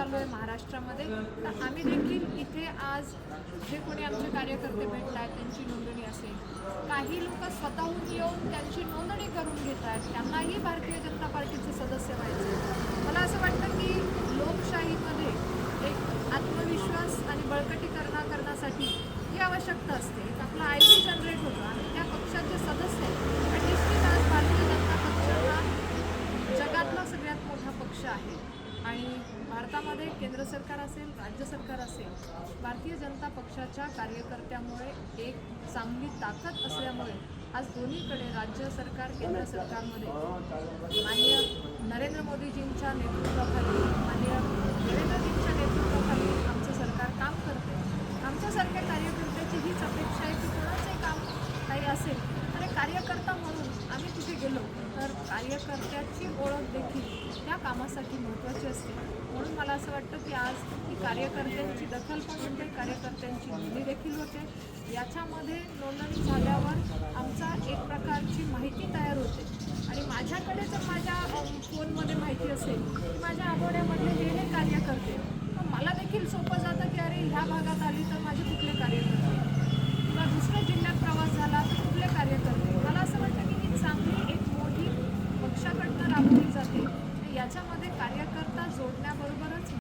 चालू आहे महाराष्ट्रामध्ये. तर आम्ही देखील इथे आज जे कोणी आमचे कार्यकर्ते भेटत आहेत त्यांची नोंदणी असेल काही लोक स्वतःहून येऊन त्यांची नोंदणी करून घेत आहेत त्यांनाही भारतीय जनता पार्टीचे सदस्य व्हायचे. मला असं वाटतं की लोकशाहीमध्ये एक आत्मविश्वास आणि बळकटीकरणा करण्यासाठी ही आवश्यकता असते. एक आपला आयडी जनरेट होतो आणि त्या पक्षाचे सदस्य आहेत निश्चित आज भारतीय जनता पक्ष हा जगातला सगळ्यात मोठा पक्ष आहे. आणि भारतामध्ये केंद्र सरकार असेल राज्य सरकार असेल भारतीय जनता पक्षाच्या कार्यकर्त्यामुळे एक चांगली ताकद असल्यामुळे आज दोन्हीकडे राज्य सरकार केंद्र सरकारमध्ये. माननीय नरेंद्र मोदीजींच्या नेतृत्वाखाली माननीय देवेंद्रजींच्या नेतृत्वाखाली आमचं सरकार काम करते आमच्यासारख्या कार्यकर्त्याची हीच अपेक्षा आहे की कोणाचंही काम काही असेल कार्यकर्ता म्हणून आम्ही तिथे गेलो तर कार्यकर्त्याची ओळख देखील त्या कामासाठी महत्त्वाची असते. म्हणून मला असं वाटतं की आज ही कार्यकर्त्यांची दखल पण होते कार्यकर्त्यांची नोंदणी देखील होते. याच्यामध्ये नोंदणी झाल्यावर आमचा एक प्रकारची माहिती तयार होते. आणि माझ्याकडे जर माझ्या फोनमध्ये माहिती असेल की माझ्या आठवड्यामधले हे हे कार्यकर्ते मग मला देखील सोपं जातं की अरे ह्या भागात आली तर माझी